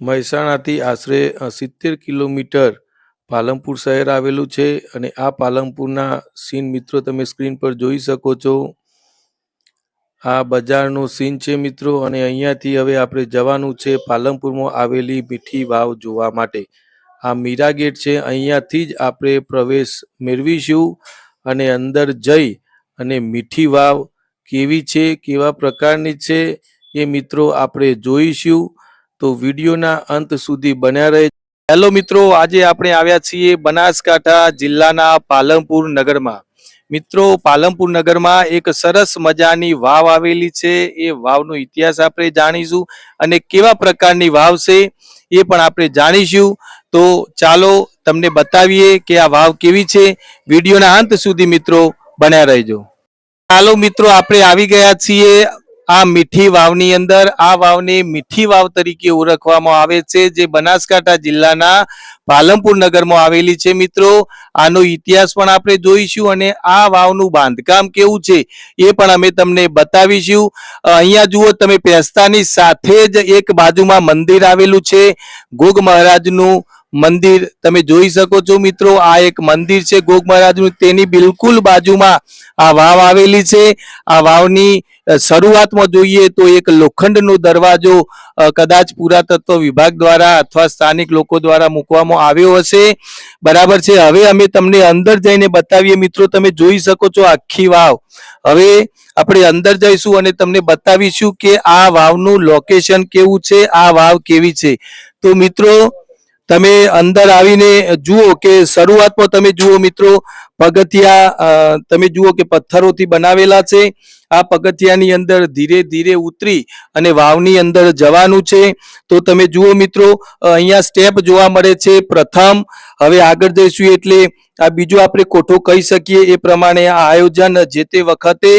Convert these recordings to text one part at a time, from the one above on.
મહેસાણાથી આશરે સિત્તેર કિલોમીટર પાલનપુર શહેર આવેલું છે અને આ પાલનપુરના સીન મિત્રો તમે સ્ક્રીન પર જોઈ શકો છો. આ બજારનો સીન છે મિત્રો અને અહીંયાથી હવે આપણે જવાનું છે પાલનપુરમાં આવેલી મીઠી વાવ જોવા માટે. આ મીરા ગેટ છે, અહીંયાથી જ આપણે પ્રવેશ મેળવીશું અને અંદર જઈ અને મીઠી વાવ કેવી છે, કેવા પ્રકારની છે એ મિત્રો આપણે જોઈશું. તો વિડીયોના અંત સુધી બન્યા રહે. હેલો મિત્રો, આજે આપણે આવ્યા છીએ બનાસકાંઠા જિલ્લાના પાલનપુર નગરમાં. મિત્રો, પાલનપુર નગરમાં એક સરસ મજાની વાવ આવેલી છે. એ વાવનો ઇતિહાસ આપણે જાણીશું અને કેવા પ્રકારની વાવ છે એ પણ આપણે જાણીશું. તો ચાલો તમને બતાવીએ કે આ વાવ કેવી છે. વિડીયોના અંત સુધી મિત્રો બન્યા રહેજો. ચાલો મિત્રો, આપણે આવી ગયા છીએ આ મીઠી વાવની અંદર આ વાવને મીઠી વાવ તરીકે ઓળખવામાં આવે છે, જે બનાસકાંઠા જિલ્લાના પાલનપુર નગરમાં આવેલી છે. મિત્રો, આનો ઇતિહાસ પણ આપણે જોઈશું અને આ વાવનું બાંધકામ કેવું છે એ પણ અમે તમને બતાવીશું. અહીંયા જુઓ, તમે પેસ્તાની સાથે જ એક બાજુમાં મંદિર આવેલું છે. ગોગ મહારાજનું મંદિર તમે જોઈ શકો છો મિત્રો, આ એક મંદિર છે ગોગ મહારાજનું. તેની બિલકુલ બાજુમાં આ વાવ આવેલી છે. આ વાવની શરૂઆતમાં જોઈએ તો એક લોખંડનો દરવાજો કદાચ પુરાતત્વ વિભાગ દ્વારા અથવા સ્થાનિક લોકો દ્વારા મૂકવામાં આવ્યો હશે. બરાબર છે. હવે અમે તમને અંદર જઈને બતાવીએ મિત્રો, તમે જોઈ શકો છો આખી વાવ. હવે આપણે અંદર જઈશું અને તમને બતાવીશું કે આ વાવનું લોકેશન કેવું છે, આ વાવ કેવી છે. તો મિત્રો તમે અંદર આવીને જુઓ કે શરૂઆતમાં તમે જુઓ મિત્રો, પગથિયા તમે જુઓ કે પથ્થરોથી બનાવેલા છે. આ પગથિયાની અંદર ધીરે ધીરે ઉતરી અને વાવની અંદર જવાનું છે. તો તમે જુઓ મિત્રો, અહીંયા સ્ટેપ જોવા મળે છે. પ્રથમ, હવે આગળ જઈશું એટલે આ બીજો આપણે કોઠો કહી શકીએ એ પ્રમાણે આ આયોજન જે તે વખતે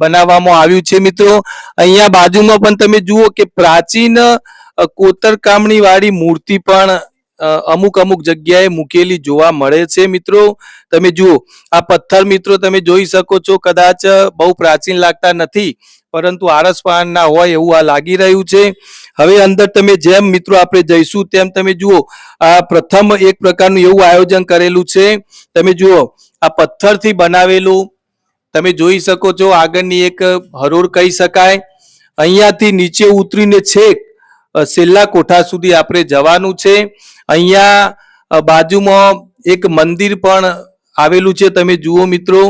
બનાવવામાં આવ્યું છે મિત્રો. અહીંયા બાજુમાં પણ તમે જુઓ કે પ્રાચીન અ, કોતરકામની વાળી મૂર્તિ પણ અમુક અમુક જગ્યાએ મૂકેલી જોવા મળે છે મિત્રો. તમે જુઓ આ પથ્થર મિત્રો તમે જોઈ શકો છો કદાચ બહુ પ્રાચીન લાગતા નથી પરંતુ આરસપાનના હોય એવું આ લાગી રહ્યું છે. હવે અંદર તમે જેમ મિત્રો આપણે જઈશું તેમ તમે જુઓ આ પ્રથમ એક પ્રકારનું એવું આયોજન કરેલું છે. તમે જુઓ આ પથ્થરથી બનાવેલું. તમે જોઈ શકો છો આગળની એક હરોળ કહી શકાય. અહીંયાથી નીચે ઉતરીને છેક છેલ્લા કોઠા સુધી આપણે જવાનું છે. અહીંયા બાજુમાં એક મંદિર પણ આવેલું છે, તમે જુઓ મિત્રો.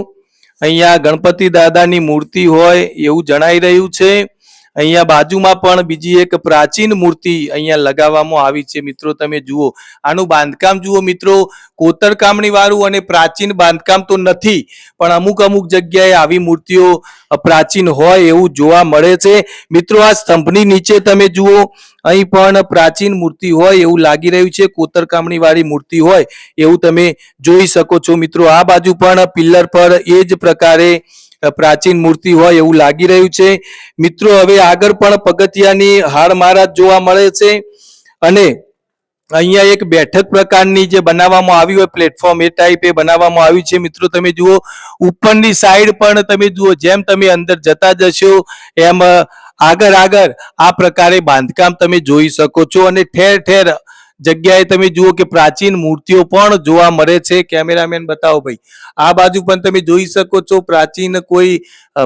અહીંયા ગણપતિ દાદાની મૂર્તિ હોય એવું જણાઈ રહ્યું છે. અહીંયા બાજુમાં પણ બીજી એક પ્રાચીન મૂર્તિ અહીંયા લગાવવામાં આવી છે. મિત્રો, તમે જુઓ, આનું બાંધકામ જુઓ મિત્રો, કોતરકામણી વાળું અને પ્રાચીન બાંધકામ તો નથી, પણ અમુક અમુક જગ્યાએ આવી મૂર્તિઓ પ્રાચીન હોય એવું જોવા મળે છે. મિત્રો, આ સ્તંભની નીચે તમે જુઓ, અહીં પણ પ્રાચીન મૂર્તિ હોય એવું લાગી રહ્યું છે. કોતરકામણી વાળી મૂર્તિ હોય એવું તમે જોઈ શકો છો. મિત્રો, આ બાજુ પણ પિલ્લર પર એ જ પ્રકારે પ્રાચીન મૂર્તિ હોય એવું લાગી રહ્યું છે. મિત્રો, હવે આગળ પણ પગથિયાની હાર મહારાજ જોવા મળે છે અને અહીંયા એક બેઠક પ્રકારની જે બનાવવામાં આવી હોય પ્લેટફોર્મ એ ટાઈપે બનાવવામાં આવ્યું છે. મિત્રો, તમે જુઓ, ઉપરની સાઈડ પણ તમે જુઓ, જેમ તમે અંદર જતા જશો, એમ આગળ આગળ આ પ્રકારે બાંધકામ તમે જોઈ શકો છો અને ઠેર ઠેર જગ્યાએ તમે જુઓ કે પ્રાચીન મૂર્તિઓ પણ જોવા મળે છે. કેમેરામેન બતાવો ભાઈ. આ બાજુ પણ તમે જોઈ શકો છો પ્રાચીન કોઈ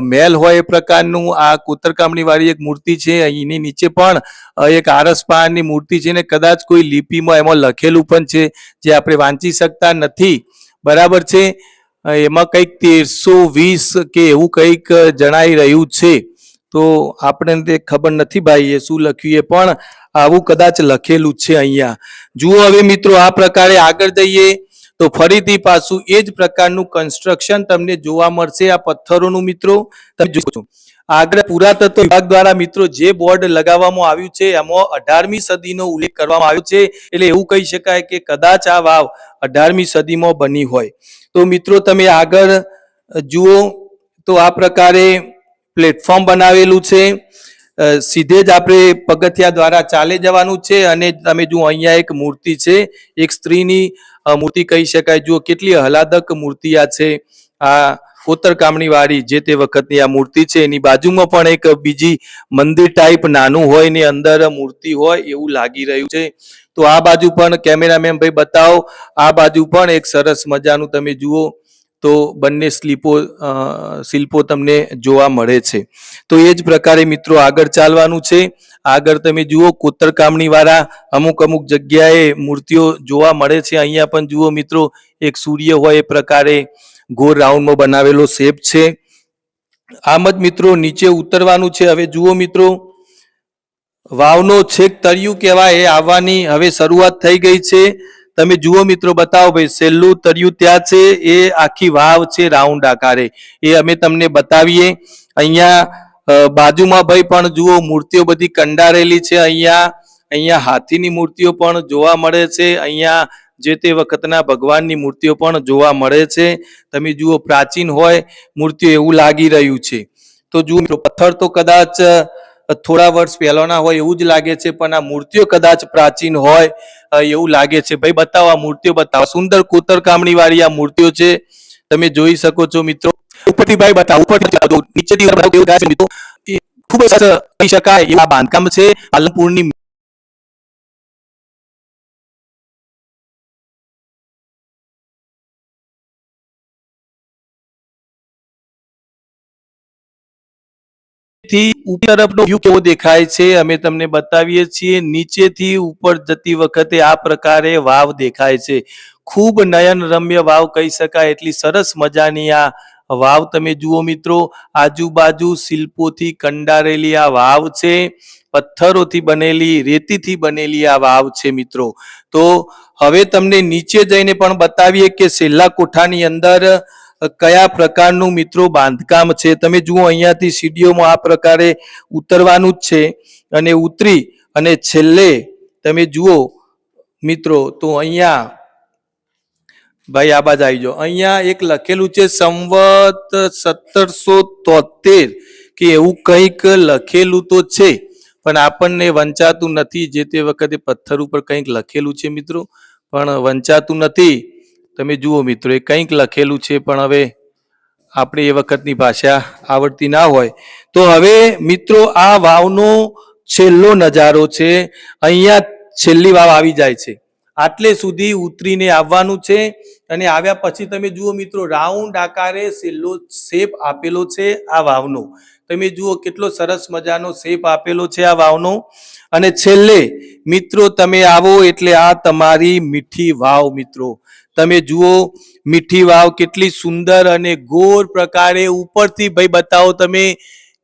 મહેલ હોય એ પ્રકારનું. આ કોતરકામની વાળી એક મૂર્તિ છે. અહીંની નીચે પણ એક આરસપાની મૂર્તિ છે ને કદાચ કોઈ લિપિમાં એમાં લખેલું પણ છે, જે આપણે વાંચી શકતા નથી. બરાબર છે? એમાં કંઈક તેરસો વીસ કે એવું કંઈક જણાઈ રહ્યું છે. તો આપણે તે ખબર નથી ભાઈ, એ શું લખ્યું એ પણ આવું કદાચ લખેલું છે અહીંયા. જુઓ હવે મિત્રો, આ પ્રકારે આગળ જઈએ તો ફરીથી પાછું એ જ પ્રકારનું કન્સ્ટ્રક્શન તમને જોવા મળશે આ પથ્થરોનું મિત્રો. તમે છો. આગળ પુરાતત્વ વિભાગ દ્વારા મિત્રો જે બોર્ડ લગાવવામાં આવ્યું છે, એમાં અઢારમી સદીનો ઉલ્લેખ કરવામાં આવ્યો છે. એટલે એવું કહી શકાય કે કદાચ આ વાવ અઢારમી સદીમાં બની હોય. તો મિત્રો, તમે આગળ જુઓ તો આ પ્રકારે પ્લેટફોર્મ બનાવેલું છે. સીધે જ આપણે પગથિયા દ્વારા ચાલે જવાનું છે અને તમે જુઓ અહીંયા એક મૂર્તિ છે. એક સ્ત્રીની મૂર્તિ કહી શકાય. જુઓ કેટલી હલાદક મૂર્તિ આ છે. આ કોતરકામની વાળી જે તે વખતની આ મૂર્તિ છે. એની બાજુમાં પણ એક બીજી મંદિર ટાઈપ નાનું હોય ને અંદર મૂર્તિ હોય એવું લાગી રહ્યું છે. તો આ બાજુ પણ કેમેરામેન ભાઈ બતાવો. આ બાજુ પણ એક સરસ મજાનું તમે જુઓ. તો બંને સ્લીપો શિલ્પો તમને જોવા મળે છે. તો એ જ પ્રકારે મિત્રો આગળ ચાલવાનું છે. આગળ તમે જુઓ કોતરકામણી વાળા અમુક અમુક જગ્યાએ મૂર્તિઓ જોવા મળે છે. અહીંયા પણ જુઓ મિત્રો, એક સૂર્ય હોય એ પ્રકારે ગોળ રાઉન્ડમાં બનાવેલો શેપ છે. આમ જ મિત્રો નીચે ઉતરવાનું છે. હવે જુઓ મિત્રો, વાવનો છેક તળિયું કહેવાય, એ આવવાની હવે શરૂઆત થઈ ગઈ છે. તમે જુઓ મિત્રો, બતાવો ભાઈ છેલ્લું તળિયું ત્યાં છે, એ આખી વાવ છે, રાઉન્ડ આકારે. એ અમે તમને બતાવીએ. અહીંયા બાજુમાં ભાઈ પણ જુઓ, મૂર્તિઓ બધી કંડારેલી છે. અહીંયા અહીંયા હાથીની મૂર્તિઓ પણ જોવા મળે છે. અહીંયા જે તે વખતના ભગવાનની મૂર્તિઓ પણ જોવા મળે છે. તમે જુઓ, પ્રાચીન હોય, મૂર્તિઓ એવું લાગી રહ્યું છે. તો જુઓ પથ્થર તો કદાચ થોડા વર્ષ પહેલાના હોય એવું જ લાગે છે, પણ આ મૂર્તિઓ કદાચ પ્રાચીન હોય એવું લાગે છે. ભાઈ, બતાવો આ મૂર્તિઓ, બતાવો. સુંદર કોતરકામણી વાળી આ મૂર્તિઓ છે. તમે જોઈ શકો છો મિત્રો. ઉપરથી બતાવો. ઉપરથી નીચેથી ખૂબ જ કહી શકાય. એવા બાંધકામ છે. પાલનપુરની થી ઉપર તરફનો વ્યૂ કેવો દેખાય છે અમે તમને બતાવીએ છીએ. નીચેથી ઉપર જતી વખતે આ પ્રકારે વાવ દેખાય છે. ખૂબ નયન રમ્ય વાવ કહી શકાય. એટલી સરસ મજાની આ વાવ તમે જુઓ મિત્રો. આજુબાજુ શિલ્પોથી કંડારેલી આ વાવ છે. પથ્થરોથી બનેલી, રેતીથી બનેલી આ વાવ છે મિત્રો. તો હવે તમને નીચે જઈને પણ બતાવીએ કે છેલ્લા કોઠાની અંદર કયા પ્રકારનું મિત્રો બાંધકામ છે? તમે જુઓ, અહીંયાથી સીડીઓમાં આ પ્રકારે ઉતરવાનું જ છે અને ઉતરી અને છેલ્લે તમે જુઓ, મિત્રો, તો અહીંયા, ભાઈ, આ બાજુ આવી જાઓ. અહીંયા એક લખેલું છે, સંવત સત્તરસો તોતેર, કે એવું કંઈક લખેલું તો છે, પણ આપણને વંચાતું નથી. જે તે વખતે પથ્થર ઉપર કંઈક લખેલું છે, મિત્રો, પણ વંચાતું નથી. તમે જુઓ મિત્રો, એ કંઈક લખેલું છે, પણ હવે આપણે એ વખતની ભાષા આવડતી ના હોય. તો હવે મિત્રો, આ વાવનો છેલ્લો નજારો છે. અહીંયા છેલ્લી વાવ આવી જાય છે. આટલે સુધી ઉતરીને આવવાનું છે અને આવ્યા પછી તમે જુઓ મિત્રો, રાઉન્ડ આકારે છેલ્લો શેપ આપેલો છે આ વાવનો. તમે જુઓ કેટલો સરસ મજાનો શેપ આપેલો છે આ વાવનો. અને છેલ્લે મિત્રો, તમે આવો એટલે આ તમારી મીઠી વાવ મિત્રો. તમે જુઓ, મીઠી વાવ કેટલી સુંદર અને ગોળ પ્રકારે ઉપરથી ભાઈ બતાવો તમે,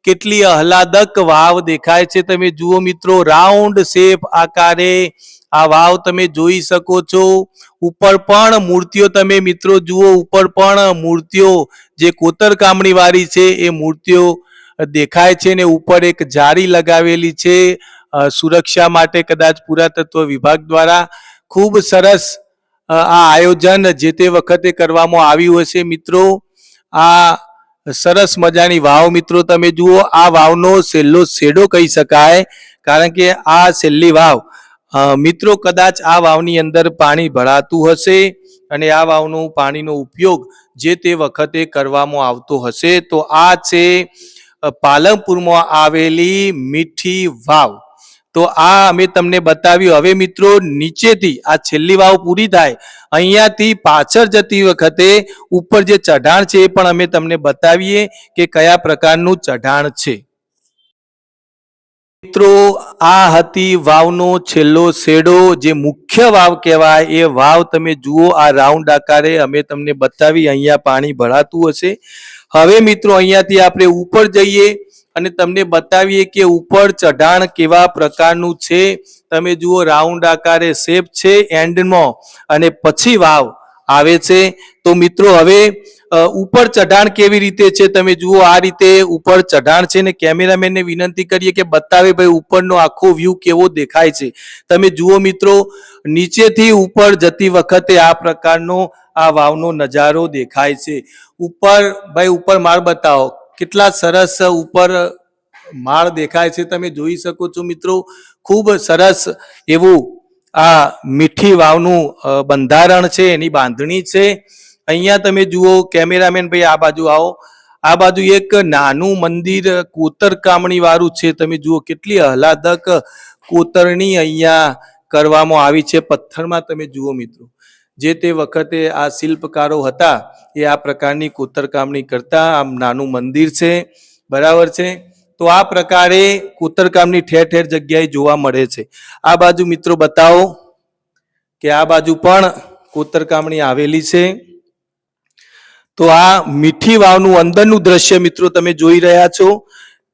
કેટલી આહલાદક વાવ દેખાય છે તમે જુઓ મિત્રો રાઉન્ડ શેપ આકારે આ વાવ તમે જોઈ શકો છો. ઉપર પણ મૂર્તિઓ તમે મિત્રો જુઓ, ઉપર પણ મૂર્તિઓ, જે કોતરકામણી વાળી છે એ મૂર્તિઓ દેખાય છે ને ઉપર એક જાળી લગાવેલી છે સુરક્ષા માટે કદાચ પુરાતત્વ વિભાગ દ્વારા. ખૂબ સરસ આ આયોજન જે તે વખતે કરવામાં આવ્યું હશે, મિત્રો. આ સરસ મજાની વાવ, મિત્રો, તમે જુઓ, આ વાવનો છેલ્લો શેડો કહી શકાય, કારણ કે આ છેલ્લી વાવ મિત્રો, કદાચ આ વાવની અંદર પાણી ભરાતું હશે અને આ વાવનો પાણીનો ઉપયોગ જે તે વખતે કરવામાં આવતો હશે, તો આ છે પાલનપુરમાં આવેલી મીઠી વાવ. તો આ અમે તમને બતાવ્યું. હવે મિત્રો, નીચેથી આ છેલ્લી વાવ પૂરી થાય. અહીંયાથી પાછળ જતી વખતે ઉપર જે ચઢાણ છે એ પણ અમે તમને બતાવીએ કે કયા પ્રકારનું ચઢાણ છે. મિત્રો, આ હતી વાવનો છેલ્લો શેડો. જે મુખ્ય વાવ કહેવાય, એ વાવ તમે જુઓ, આ રાઉન્ડ આકારે અમે તમને બતાવી. અહીંયા પાણી ભરાતું હશે. હવે મિત્રો, અહીંયાથી આપણે ઉપર જઈએ. અને તમને બતાવીએ કે ઉપર ચઢાણ કેવા પ્રકારનું છે. તમે જુઓ રાઉન્ડ આકારે શેપ છે એન્ડમાં અને પછી વાવ આવે છે. તો મિત્રો, હવે ઉપર ચઢાણ કેવી રીતે છે? તમે જુઓ, આ રીતે ઉપર ચઢાણ છે ને કેમેરામેનને વિનંતી કરીએ કે બતાવે ભાઈ ઉપરનો આખો વ્યૂ કેવો દેખાય છે. તમે જુઓ મિત્રો, નીચેથી ઉપર જતી વખતે આ પ્રકારનો આ વાવનો નજારો દેખાય છે. ઉપર, ભાઈ ઉપર માર બતાવો કેટલા સરસ ઉપર માળ દેખાય છે તમે જોઈ શકો છો મિત્રો. ખૂબ સરસ એવું આ મીઠી વાવનું બંધારણ છે, એની બાંધણી છે. અહીંયા તમે જુઓ કેમેરામેન ભાઈ, આ બાજુ આવો. આ બાજુ એક નાનું મંદિર કોતરકામણી વાળું છે. તમે જુઓ કેટલી આહલાદક કોતરણી અહીંયા કરવામાં આવી છે. પથ્થરમાં તમે જુઓ મિત્રો. જે તે વખતે આ શિલ્પકારો હતા, એ આ પ્રકારની કોતરકામણી કરતા, આમ નાનું મંદિર છે, બરાબર છે? તો આ પ્રકારે કોતરકામની ઠેર ઠેર જગ્યાએ જોવા મળે છે. આ બાજુ મિત્રો બતાવો કે આ બાજુ પણ કોતરકામણી આવેલી છે. તો આ મીઠી વાવનું અંદરનું દ્રશ્ય મિત્રો તમે જોઈ રહ્યા છો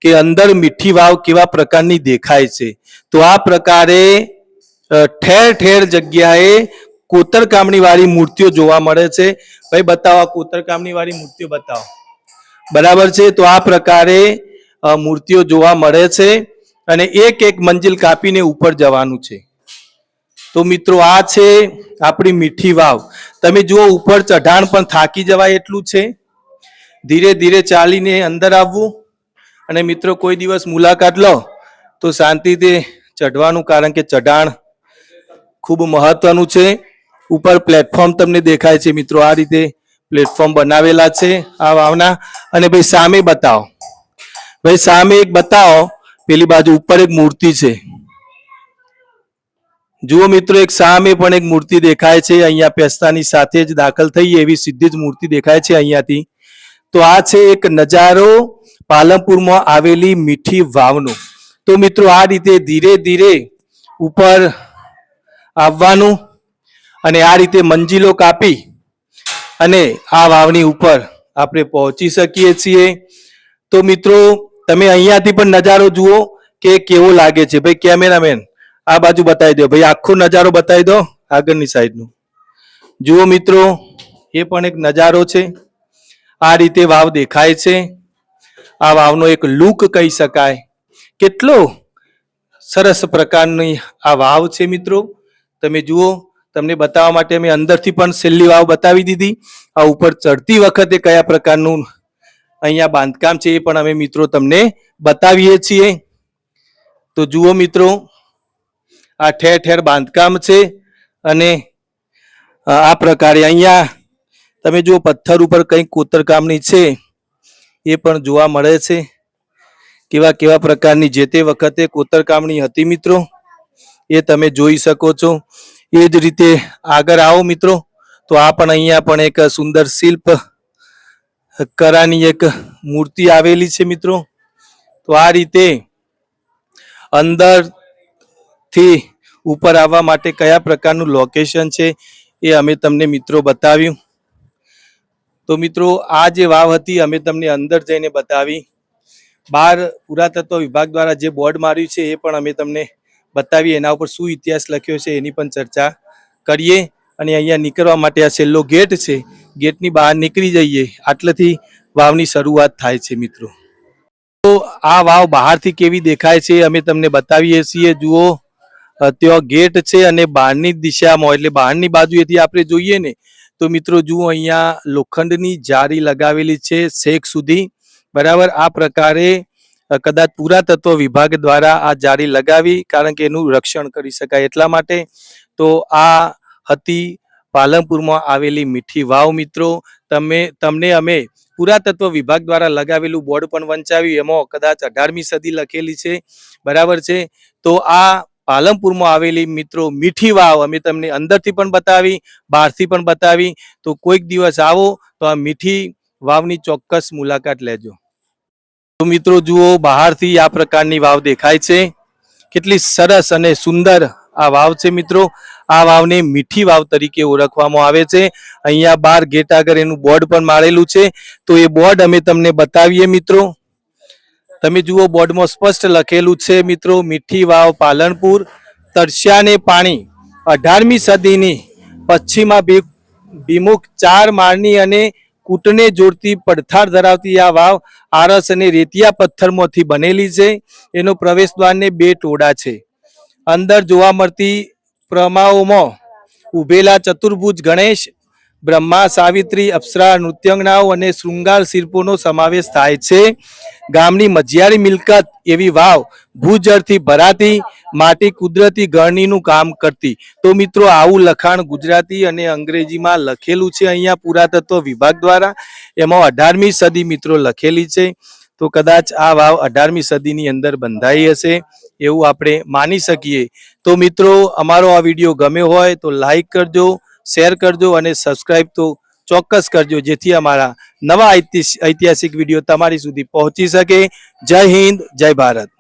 કે અંદર મીઠી વાવ કેવા પ્રકારની દેખાય છે. તો આ પ્રકારે ઠેર ઠેર જગ્યાએ કોતરકામણી વાળી મૂર્તિઓ જોવા મળે છે. ભાઈ, બતાવો આ કોતરકામણી વાળી મૂર્તિઓ બતાવો. બરાબર છે? તો આ પ્રકારે મૂર્તિઓ જોવા મળે છે અને એક એક મંજિલ કાપીને ઉપર જવાનું છે. તો મિત્રો, આ છે આપણી મીઠી વાવ. તમે જુઓ, ઉપર ચઢાણ પણ થાકી જવાય એટલું છે. ધીરે ધીરે ચાલીને અંદર આવવું. અને મિત્રો, કોઈ દિવસ મુલાકાત લો, તો શાંતિથી ચઢવાનું, કારણ કે ચઢાણ ખૂબ મહત્વનું છે. ઉપર પ્લેટફોર્મ તમને દેખાય છે મિત્રો. આ રીતે પ્લેટફોર્મ બનાવેલા છે આ વાવના. અને ભાઈ સામે બતાવો. ભાઈ સામે એક બતાવો. પેલી બાજુ ઉપર એક મૂર્તિ છે. જુઓ મિત્રો, એક સામે પણ એક મૂર્તિ દેખાય છે. અહીંયા પેસ્તાની સાથે જ દાખલ થઈ એવી સીધી જ મૂર્તિ દેખાય છે અહીંયાથી. તો આ છે એક નજારો પાલનપુરમાં આવેલી મીઠી વાવનો. તો મિત્રો, આ રીતે ધીરે ધીરે ઉપર આવવાનું અને આ રીતે મંજિલો કાપી અને આ વાવની ઉપર આપણે પહોંચી શકીએ છીએ. તો મિત્રો, તમે અહીંયાથી પણ નજારો જુઓ કે કેવો લાગે છે. ભાઈ, કેમેરામેન, આ બાજુ બતાવી દો. ભાઈ, આખો નજારો બતાવી દો આગળની સાઈડનું. જુઓ મિત્રો, એ પણ એક નજારો છે. આ રીતે વાવ દેખાય છે. આ વાવનો એક લુક કહી શકાય. કેટલો સરસ પ્રકારની આ વાવ છે મિત્રો. તમે જુઓ તમને બતાવવા માટે મેં અંદરથી પણ છેલ્લી વાવ બતાવી દીધી. આ ઉપર ચડતી વખતે કયા પ્રકારનું અહીંયા બાંધકામ છે એ પણ અમે મિત્રો તમને બતાવીએ છીએ. તો જુઓ મિત્રો, આ ઠેર ઠેર બાંધકામ છે અને આ પ્રકારે અહીંયા તમે જુઓ પથ્થર ઉપર કંઈક કોતરકામની છે એ પણ જોવા મળે છે. કેવા કેવા પ્રકારની જે તે વખતે કોતરકામની હતી મિત્રો, એ તમે જોઈ શકો છો. એ જ રીતે આગળ આવો મિત્રો. તો આ પણ અહીંયા પણ એક સુંદર શિલ્પ કરાની એક મૂર્તિ આવેલી છે મિત્રો. તો આ રીતે અંદરથી ઉપર આવવા માટે કયા પ્રકારનું લોકેશન છે એ અમે તમને મિત્રો બતાવ્યું. તો મિત્રો, આ જે વાવ હતી અમે તમને અંદર જઈને બતાવી. બહાર પુરાતત્વ વિભાગ દ્વારા જે બોર્ડ માર્યું છે એ પણ અમે તમને બતાવી એના ઉપર શું ઇતિહાસ લખ્યો છે એની પણ ચર્ચા કરીએ. અને અહીંયા નીકળવા માટે આ છેલ્લો ગેટ છે. ગેટની બહાર નીકળી જઈએ. આટલેથી વાવની શરૂઆત થાય છે મિત્રો. તો આ વાવ બહારથી કેવી દેખાય છે અમે તમને બતાવીએ છીએ. જુઓ ત્યાં ગેટ છે અને બહારની દિશામાં. એટલે બહારની બાજુએથી આપણે જોઈએ ને, તો મિત્રો જુઓ અહીંયા લોખંડની જારી લગાવેલી છે શેખ સુધી. બરાબર, આ પ્રકારે કદાચ પુરાતત્વ વિભાગ દ્વારા આ જાળી લગાવી કારણ કે એનું રક્ષણ કરી શકાય એટલા માટે. તો આ હતી પાલનપુરમાં આવેલી મીઠી વાવ મિત્રો. તમે, તમને અમે પુરાતત્વ વિભાગ દ્વારા લગાવેલું બોર્ડ પણ વંચાવ્યું. એમાં કદાચ અઢારમી સદી લખેલી છે. બરાબર છે? તો આ પાલનપુરમાં આવેલી મિત્રો મીઠી વાવ અમે તમને અંદરથી પણ બતાવી, બહારથી પણ બતાવી. તો કોઈક દિવસ આવો તો આ મીઠી વાવની ચોક્કસ મુલાકાત લેજો. મિત્રો જુઓ, બહારથી આ પ્રકારની વાવ દેખાય છે. કેટલી સરસ અને સુંદર આ વાવ છે મિત્રો. આ વાવને મીઠી વાવ તરીકે ઓળખવામાં આવે છે. અહીંયા બાર ગેટ આગળ એનું બોર્ડ પણ મારેલું છે. તો એ બોર્ડ અમે તમને બતાવીએ મિત્રો. તમે જુઓ, બોર્ડમાં સ્પષ્ટ લખેલું છે મિત્રો, મીઠી વાવ પાલનપુર, તરસ્યાને પાણી. અઢારમી સદીની પશ્ચિમા ભીમુખ ચાર માળની અને કૂટને જોડતી પડથાર ધરાવતી આ વાવ આરસ અને રેતિયા પથ્થરમાંથી બનેલી છે. એનો પ્રવેશ દ્વારને બે ટોળા છે. અંદર જોવા મળતી પ્રમાઓમાં ઉભેલા ચતુર્ભુજ ગણેશ, બ્રહ્મા, સાવિત્રી, અપ્સરા, નૃત્યંગનાઓ અને શૃંગાર શિલ્પોનો સમાવેશ થાય છે. ગામની મજિયારી મિલકત એવી વાવ ભૂજળથી ભરાતી માટી કુદરતી ગળણીનું કામ કરતી. તો મિત્રો, આવું લખાણ ગુજરાતી અને અંગ્રેજીમાં લખેલું છે અહીંયા પુરાતત્વ વિભાગ દ્વારા. એમાં અઢારમી સદી મિત્રો લખેલી છે. તો કદાચ આ વાવ અઢારમી સદીની અંદર બંધાઈ હશે, એવું આપણે માની શકીએ. તો મિત્રો, અમારો આ વીડિયો ગમ્યો હોય તો લાઈક કરજો, શેર કરજો અને સબસ્ક્રાઈબ તો ચોક્કસ કરજો, જેથી અમારા નવા ઐતિહાસિક વીડિયો તમારી સુધી પહોંચી શકે. જય હિન્દ, જય ભારત.